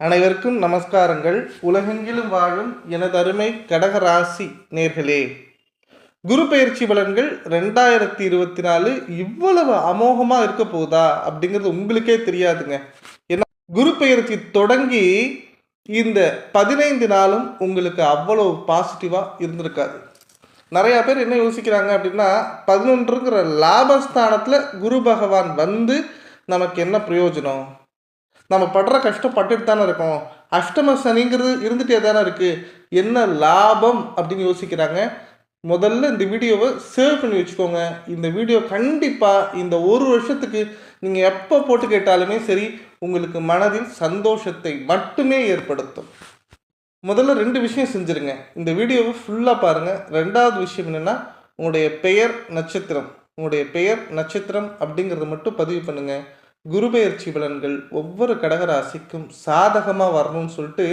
அனைவருக்கும் நமஸ்காரங்கள். உலகெங்கிலும் வாழும் எனது அருமை கடகராசி நேர்களே. குரு பயிற்சி பலன்கள் ரெண்டாயிரத்தி இருபத்தி நாலு இவ்வளவு அமோகமாக இருக்க போதா அப்படிங்கிறது உங்களுக்கே தெரியாதுங்க. ஏன்னா குரு பயிற்சி தொடங்கி இந்த பதினைந்து நாளும் உங்களுக்கு அவ்வளவு பாசிட்டிவாக இருந்திருக்காது. நிறையா பேர் என்ன யோசிக்கிறாங்க அப்படின்னா பதினொன்றுங்கிற லாபஸ்தானத்தில் குரு பகவான் வந்து நமக்கு என்ன பிரயோஜனம்? நம்ம படுற கஷ்டம் பட்டுட்டு தானே இருக்கோம். அஷ்டம சனிங்கிறது இருந்துகிட்டே தானே இருக்குது என்ன லாபம் அப்படின்னு யோசிக்கிறாங்க. முதல்ல இந்த வீடியோவை சேவ் பண்ணி வச்சுக்கோங்க. இந்த வீடியோ கண்டிப்பாக இந்த ஒரு வருஷத்துக்கு நீங்கள் எப்போ போட்டு கேட்டாலுமே சரி உங்களுக்கு மனதில் சந்தோஷத்தை மட்டுமே ஏற்படுத்தும். முதல்ல ரெண்டு விஷயம் செஞ்சுருங்க. இந்த வீடியோவை ஃபுல்லாக பாருங்கள் ரெண்டாவது விஷயம் என்னென்னா உங்களுடைய பெயர் நட்சத்திரம். உங்களுடைய பெயர் நட்சத்திரம் அப்படிங்கிறத மட்டும் பதிவு பண்ணுங்கள் குரு பெயர்ச்சி பலன்கள் ஒவ்வொரு கடகராசிக்கும் சாதகமாக வரணும்னு சொல்லிட்டு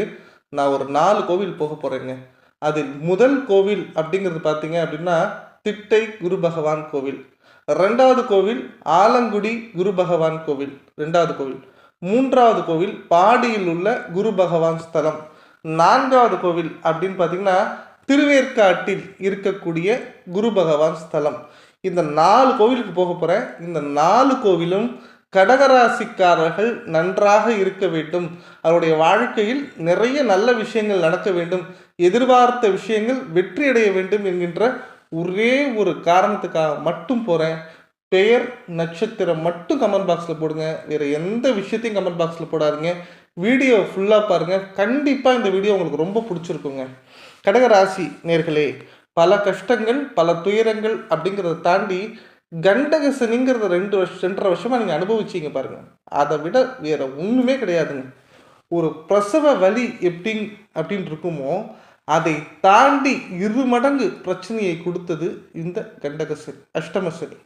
நான் ஒரு நாலு கோவில் போக போகிறேங்க அதில் முதல் கோவில் அப்படிங்கிறது பார்த்தீங்க அப்படின்னா திட்டை குரு பகவான் கோவில். ரெண்டாவது கோவில் ஆலங்குடி குரு பகவான் கோவில். ரெண்டாவது கோவில். மூன்றாவது கோவில் பாடியில் உள்ள குரு பகவான் ஸ்தலம். நான்காவது கோவில் அப்படின்னு பார்த்தீங்கன்னா திருவேற்காட்டில் இருக்கக்கூடிய குரு பகவான் ஸ்தலம். இந்த நாலு கோவிலுக்கு போக போகிறேன் இந்த நாலு கோவிலும் கடகராசிக்காரர்கள் நன்றாக இருக்க வேண்டும். அவருடைய வாழ்க்கையில் நிறைய நல்ல விஷயங்கள் நடக்க வேண்டும். எதிர்பார்த்த விஷயங்கள் வெற்றி அடைய வேண்டும் என்கின்ற ஒரே ஒரு காரணத்துக்காக மட்டும் போகிறேன் பெயர் நட்சத்திரம் மட்டும் கமெண்ட் பாக்ஸில் போடுங்க. வேறு எந்த விஷயத்தையும் கமெண்ட் பாக்ஸில் போடாதீங்க. வீடியோ ஃபுல்லாக பாருங்கள் கண்டிப்பாக இந்த வீடியோ உங்களுக்கு ரொம்ப பிடிச்சிருக்குங்க. கடகராசி நேர்களே பல கஷ்டங்கள் பல துயரங்கள் அப்படிங்கிறத தாண்டி கண்டகசனிங்கிறத ரெண்டு வருஷம் ரெண்டரை வருஷமாக நீங்கள் அனுபவிச்சீங்க பாருங்கள் அதை விட வேறு ஒன்றுமே கிடையாதுங்க. ஒரு பிரசவ வலி எப்படி அப்படின்னு இருக்குமோ அதை தாண்டி இரு மடங்கு பிரச்சனையை கொடுத்தது இந்த கண்டகசனி அஷ்டமசனி.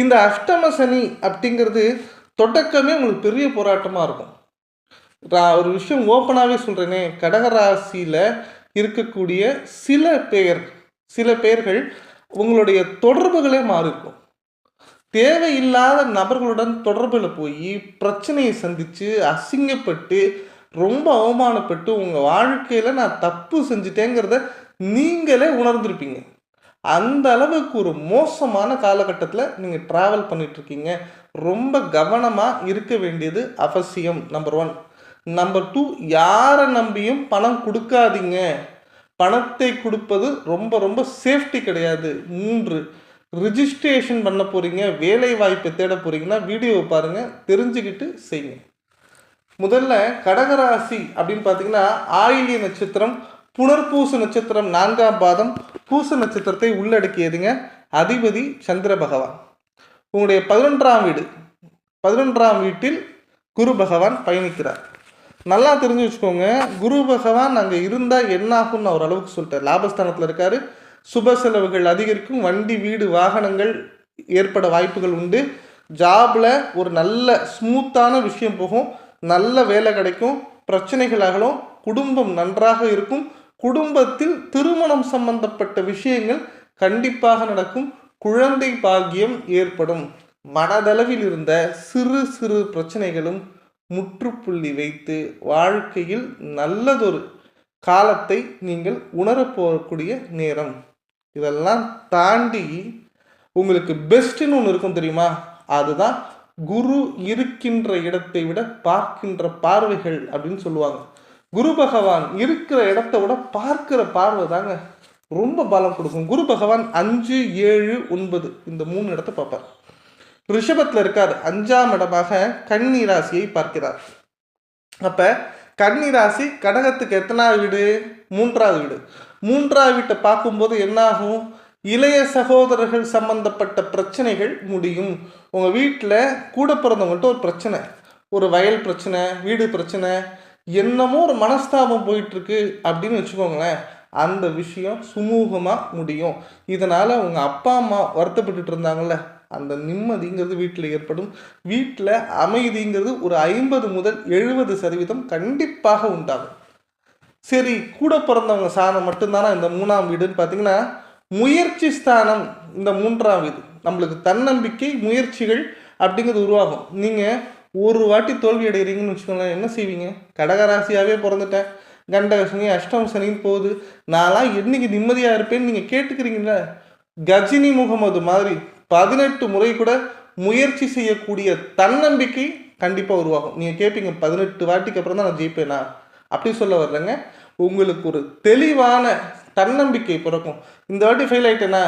இந்த அஷ்டமசனி அப்படிங்கிறது தொடக்கமே உங்களுக்கு பெரிய போராட்டமாக இருக்கும். நான் ஒரு விஷயம் ஓப்பனாகவே சொல்கிறேனே கடகராசியில் இருக்கக்கூடிய சில பேர் சில பேர்கள் உங்களுடைய தொடர்புகளே மாறிருக்கும். தேவையில்லாத நபர்களுடன் தொடர்பில் போய் பிரச்சனையை சந்தித்து அசிங்கப்பட்டு ரொம்ப அவமானப்பட்டு உங்கள் வாழ்க்கையில் நான் தப்பு செஞ்சுட்டேங்கிறத நீங்களே உணர்ந்திருப்பீங்க. அந்த அளவுக்கு ஒரு மோசமான காலகட்டத்தில் நீங்கள் ட்ராவல் பண்ணிகிட்ருக்கீங்க ரொம்ப கவனமாக இருக்க வேண்டியது அவசியம் நம்பர் ஒன் நம்பர் டூ யாரை நம்பியும் பணம் கொடுக்காதீங்க. பணத்தை கொடுப்பது ரொம்ப ரொம்ப சேஃப்டி கிடையாது. மூன்று ரிஜிஸ்ட்ரேஷன் பண்ண போகிறீங்க வேலை வாய்ப்பை தேட போகிறீங்கன்னா வீடியோவை பாருங்கள் தெரிஞ்சுக்கிட்டு செய்யுங்க. முதல்ல கடகராசி அப்படின்னு பார்த்தீங்கன்னா ஆயிலிய நட்சத்திரம் புனர்பூச நட்சத்திரம் நான்காம் பாதம் பூச நட்சத்திரத்தை உள்ளடக்கியதுங்க. அதிபதி சந்திர பகவான். உங்களுடைய பதினொன்றாம் வீடு. பதினொன்றாம் வீட்டில் குரு பகவான் பயணிக்கிறார். நல்லா தெரிஞ்சு வச்சுக்கோங்க. குரு பகவான் அங்கே இருந்தால் என்ன ஆகும்னு அவர் ஓரளவுக்கு சொல்லிட்டேன் லாபஸ்தானத்தில் இருக்காரு. சுப செலவுகள் அதிகரிக்கும். வண்டி வீடு வாகனங்கள் ஏற்பட வாய்ப்புகள் உண்டு. ஜாபில் ஒரு நல்ல ஸ்மூத்தான விஷயம் போகும். நல்ல வேலை கிடைக்கும். பிரச்சனைகள் அகலும். குடும்பம் நன்றாக இருக்கும். குடும்பத்தில் திருமணம் சம்பந்தப்பட்ட விஷயங்கள் கண்டிப்பாக நடக்கும். குழந்தை பாக்கியம் ஏற்படும். மனதளவில் இருந்த சிறு சிறு பிரச்சனைகளும் முற்றுப்புள்ளி வைத்து வாழ்க்கையில் நல்லதொரு காலத்தை நீங்கள் உணரப்போகக்கூடிய நேரம். இதெல்லாம் தாண்டி உங்களுக்கு பெஸ்ட்டுன்னு ஒன்று இருக்கும் தெரியுமா? அதுதான் குரு இருக்கின்ற இடத்தை விட பார்க்கின்ற பார்வைகள் அப்படின்னு சொல்லுவாங்க. குரு பகவான் இருக்கிற இடத்த விட பார்க்கிற பார்வை தாங்க ரொம்ப பலம் கொடுக்கும். குரு பகவான் அஞ்சு ஏழு ஒன்பது இந்த மூணு இடத்த பார்ப்பார். ரிஷபத்தில் இருக்கார். அஞ்சாம் இடமாக கன்னி ராசியை பார்க்கிறார். அப்போ கன்னி ராசி கடகத்துக்கு எத்தனாவது வீடு? மூன்றாவது வீடு. மூன்றாவது வீட்டை பார்க்கும்போது என்னாகும்? இளைய சகோதரர்கள் சம்பந்தப்பட்ட பிரச்சனைகள் முடியும். உங்கள் வீட்டில் கூட பிறந்தவங்கள்ட்ட ஒரு பிரச்சனை. ஒரு வயல் பிரச்சனை வீடு பிரச்சனை என்னமோ ஒரு மனஸ்தாபம் போயிட்டுருக்கு அப்படின்னு வச்சுக்கோங்களேன். அந்த விஷயம் சுமூகமாக முடியும். இதனால் உங்கள் அப்பா அம்மா வருத்தப்பட்டுட்டு இருந்தாங்கள்ல அந்த நிம்மதிங்கிறது வீட்டில் ஏற்படும். வீட்டில் அமைதிங்கிறது ஒரு ஐம்பது முதல் எழுபது சதவீதம் கண்டிப்பாக உண்டாகும். சரி கூட பிறந்தவங்க சாணம் மட்டும்தானா இந்த மூணாம் வீடுன்னு பார்த்தீங்கன்னா முயற்சி ஸ்தானம் இந்த மூன்றாம் வீடு. நம்மளுக்கு தன்னம்பிக்கை முயற்சிகள் அப்படிங்கிறது உருவாகும். நீங்கள் ஒரு வாட்டி தோல்வி அடைகிறீங்கன்னு வச்சுக்கோங்களேன் என்ன செய்வீங்க? கடகராசியாகவே பிறந்துட்டேன். கண்டக சனி சனின்னு போகுது. நான்லாம் என்னைக்கு நிம்மதியாக இருப்பேன்னு நீங்கள் கேட்டுக்கிறீங்களா கஜினி முகமது மாதிரி பதினெட்டு முறை கூட முயற்சி செய்யக்கூடிய தன்னம்பிக்கை கண்டிப்பாக உருவாகும். நீங்கள் கேட்பீங்க பதினெட்டு வாட்டிக்கு அப்புறம் தான் நான் ஜெயிப்பேனா? அப்படி சொல்ல வர்றேங்க. உங்களுக்கு ஒரு தெளிவான தன்னம்பிக்கை பிறக்கும். இந்த வாட்டி ஃபெயில் ஆயிட்டேனா?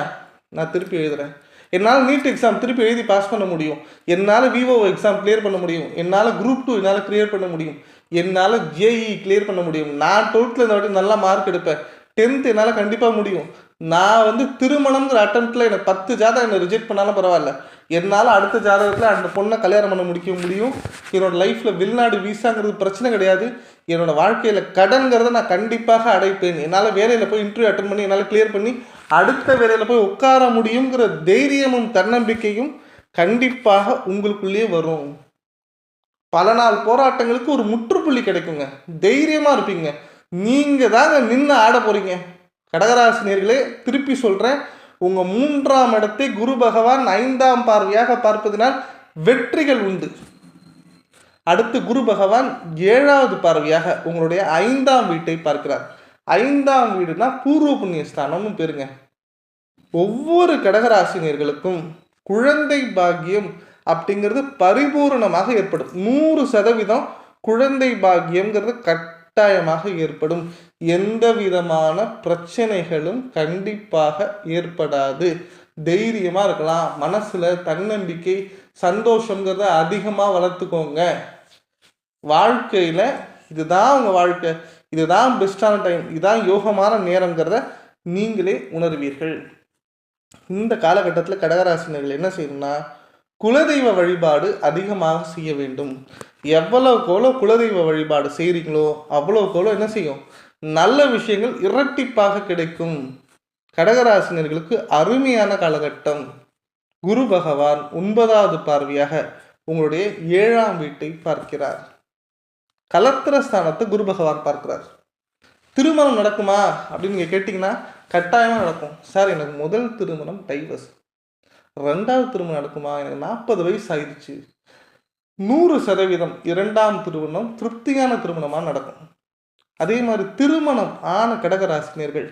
நான் திருப்பி எழுதுறேன். என்னால் நீட் எக்ஸாம் திருப்பி எழுதி பாஸ் பண்ண முடியும். என்னால் விவோ எக்ஸாம் கிளியர் பண்ண முடியும். என்னால் குரூப் டூ என்னால் கிளியர் பண்ண முடியும். என்னால் ஜேஇ கிளியர் பண்ண முடியும். நான் டுவெல்த்தில் இந்த வாட்டி நல்லா மார்க் எடுப்பேன். டென்த் என்னால் கண்டிப்பாக முடியும். நான் வந்து திருமணங்கிற அட்டம்ப்டில் எனக்கு பத்து ஜாதகம் என்னை ரிஜெக்ட் பண்ணாலும் பரவாயில்ல. என்னால் அடுத்த ஜாதகத்தில் அந்த பொண்ணை கல்யாணம் பண்ண முடிக்க முடியும். என்னோடய லைஃப்பில் வெளிநாடு வீசாங்கிறது பிரச்சனை கிடையாது. என்னோடய வாழ்க்கையில் கடன்கிறத நான் கண்டிப்பாக அடைப்பேன். என்னால் வேலையில் போய் இன்டர்வியூ அட்டன் பண்ணி என்னால் கிளியர் பண்ணி அடுத்த வேலையில் போய் உட்கார முடியுங்கிற தைரியமும் தன்னம்பிக்கையும் கண்டிப்பாக உங்களுக்குள்ளேயே வரும். பல நாள் போராட்டங்களுக்கு ஒரு முற்றுப்புள்ளி கிடைக்குங்க. தைரியமாக இருப்பீங்க. நீங்கள் தாங்க நின்று ஆட போகிறீங்க கடகராசினியர்களே திருப்பி சொல்கிறேன் உங்கள் மூன்றாம் இடத்தை குரு பகவான் ஐந்தாம் பார்வையாக பார்ப்பதினால் வெற்றிகள் உண்டு. அடுத்து குரு பகவான் ஏழாவது பார்வையாக உங்களுடைய ஐந்தாம் வீட்டை பார்க்கிறார். ஐந்தாம் வீடுனா பூர்வ புண்ணிய ஸ்தானம்னு பேருங்க. ஒவ்வொரு கடகராசினியர்களுக்கும் குழந்தை பாக்கியம் அப்படிங்கிறது பரிபூரணமாக ஏற்படும். நூறு சதவீதம் குழந்தை பாக்கியம்ங்கிறது கட்டாயமாக ஏற்படும். எந்த விதமான பிரச்சனைகளும் கண்டிப்பாக ஏற்படாது. தைரியமாக இருக்கலாம். மனசில் தன்னம்பிக்கை சந்தோஷங்கிறத அதிகமாக வளர்த்துக்கோங்க. வாழ்க்கையில் இதுதான் உங்கள் வாழ்க்கை. இதுதான் பெஸ்ட்டான டைம் இதுதான் யோகமான நேரங்கிறத நீங்களே உணர்வீர்கள். இந்த காலகட்டத்தில் கடகராசினர்கள் என்ன செய்யணும்னா குலதெய்வ வழிபாடு அதிகமாக செய்ய வேண்டும். எவ்வளவுக்கோளோ குலதெய்வ வழிபாடு செய்கிறீங்களோ அவ்வளோக்கோளோ என்ன செய்யும்? நல்ல விஷயங்கள் இரட்டிப்பாக கிடைக்கும். கடகராசினர்களுக்கு அருமையான காலகட்டம். குரு பகவான் ஒன்பதாவது பார்வையாக உங்களுடைய ஏழாம் வீட்டை பார்க்கிறார். கலத்திர ஸ்தானத்தை குரு பகவான் பார்க்கிறார். திருமணம் நடக்குமா அப்படின்னு நீங்கள் கேட்டிங்கன்னா கட்டாயமாக நடக்கும். சார் எனக்கு முதல் திருமணம் டைவர்ஸ். ரெண்டாவது திருமணம் நடக்குமா? எனக்கு நாற்பது வயசு ஆயிடுச்சு. நூறு சதவீதம் இரண்டாம் திருமணம் திருப்தியான திருமணமாக நடக்கும். அதே மாதிரி திருமணம் ஆன கடகராசினியர்கள்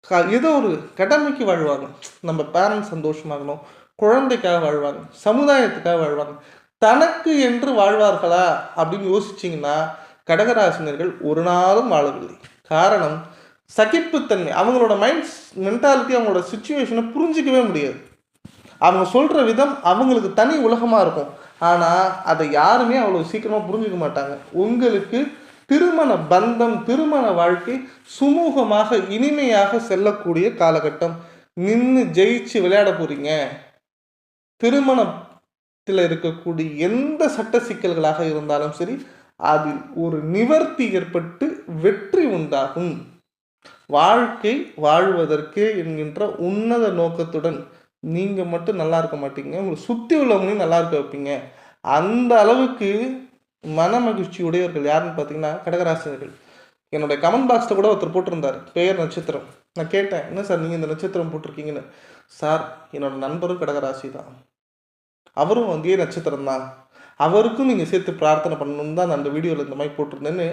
க ஏதோ ஒரு கடமைக்கு வாழ்வாங்க. நம்ம பேரண்ட்ஸ் சந்தோஷமாகணும் குழந்தைக்காக வாழ்வாங்க சமுதாயத்துக்காக வாழ்வாங்க. தனக்கு என்று வாழ்வார்களா? அப்படின்னு யோசிச்சிங்கன்னா கடகராசினியர்கள் ஒரு நாளும் வாழவில்லை. காரணம் சகிப்புத்தன்மை. அவங்களோட மைண்ட் மென்டாலிட்டி அவங்களோட சுச்சுவேஷனை புரிஞ்சிக்கவே முடியாது. அவங்க சொல்கிற விதம் அவங்களுக்கு தனி உலகமாக இருக்கும். ஆனால் அதை யாருமே அவ்வளோ சீக்கிரமாக புரிஞ்சுக்க மாட்டாங்க. உங்களுக்கு திருமண பந்தம் திருமண வாழ்க்கை சுமூகமாக இனிமையாக செல்லக்கூடிய காலகட்டம். நின்று ஜெயிச்சு விளையாட போகிறீங்க திருமணத்தில் இருக்கக்கூடிய எந்த சட்ட சிக்கல்களாக இருந்தாலும் சரி அதில் ஒரு நிவர்த்தி ஏற்பட்டு வெற்றி உண்டாகும். வாழ்க்கை வாழ்வதற்கு என்கின்ற உன்னத நோக்கத்துடன் நீங்கள் மட்டும் நல்லா இருக்க மாட்டீங்க உங்களை சுற்றி உள்ளவங்களையும் நல்லா இருக்க வைப்பீங்க. அந்த அளவுக்கு மன மகிழ்ச்சி உடையவர்கள் யாருன்னு பார்த்தீங்கன்னா கடகராசினர்கள். என்னுடைய கமெண்ட் பாக்ஸில் கூட ஒருத்தர் போட்டிருந்தார். பெயர் நட்சத்திரம். நான் கேட்டேன் என்ன சார் நீங்கள் இந்த நட்சத்திரம் போட்டிருக்கீங்கன்னு? சார் என்னோட நண்பரும் கடகராசி தான். அவரும் வந்து நட்சத்திரம் தான்? அவருக்கும் நீங்கள் சேர்த்து பிரார்த்தனை பண்ணணும்னு தான் நான் அந்த வீடியோவில் இந்த மாதிரி போட்டிருந்தேன்னு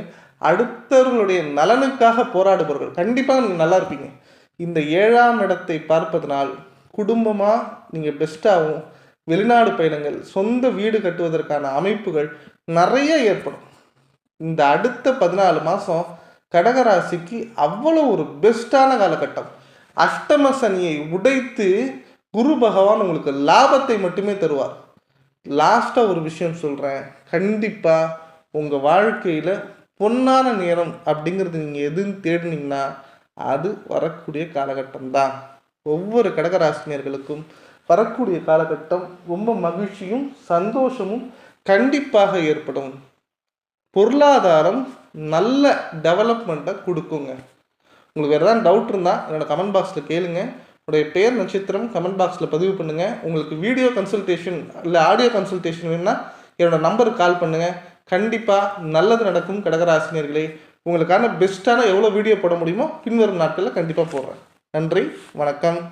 அடுத்தவர்களுடைய நலனுக்காக போராடுபவர்கள். கண்டிப்பாக நீங்கள் நல்லா இருப்பீங்க. இந்த ஏழாம் இடத்தை பார்ப்பதனால் குடும்பமாக நீங்கள் பெஸ்ட்டாகவும் வெளிநாடு பயணங்கள் சொந்த வீடு கட்டுவதற்கான அமைப்புகள் நிறைய ஏற்படும். இந்த அடுத்த பதினாலு மாதம் கடகராசிக்கு அவ்வளோ ஒரு பெஸ்ட்டான காலகட்டம். அஷ்டம சனியை உடைத்து குரு பகவான் உங்களுக்கு லாபத்தை மட்டுமே தருவார். லாஸ்ட்டாக ஒரு விஷயம் சொல்கிறேன் கண்டிப்பாக உங்கள் வாழ்க்கையில் பொன்னான நேரம் அப்படிங்கிறது நீங்கள் எதுன்னு தேடினீங்கன்னா அது வரக்கூடிய காலகட்டம் தான் ஒவ்வொரு கடகராசினியர்களுக்கும் வரக்கூடிய காலகட்டம் ரொம்ப மகிழ்ச்சியும் சந்தோஷமும் கண்டிப்பாக ஏற்படும். பொருளாதாரம் நல்ல டெவலப்மெண்ட்டை கொடுக்குங்க. உங்களுக்கு வேறு ஏதாவது டவுட் இருந்தால் என்னோடய கமெண்ட் பாக்ஸில் கேளுங்க. உங்களுடைய பெயர் நட்சத்திரம் கமெண்ட் பாக்ஸில் பதிவு பண்ணுங்கள் உங்களுக்கு வீடியோ கன்சல்டேஷன் இல்லை ஆடியோ கன்சல்டேஷன் வேணும்னா என்னோடய நம்பருக்கு கால் பண்ணுங்கள் கண்டிப்பாக நல்லது நடக்கும் கடகராசினியர்களே. உங்களுக்கான பெஸ்ட்டான எவ்வளோ வீடியோ போட முடியுமோ பின்வரும் நாட்களில் கண்டிப்பாக போடுறேன். நன்றி வணக்கம்.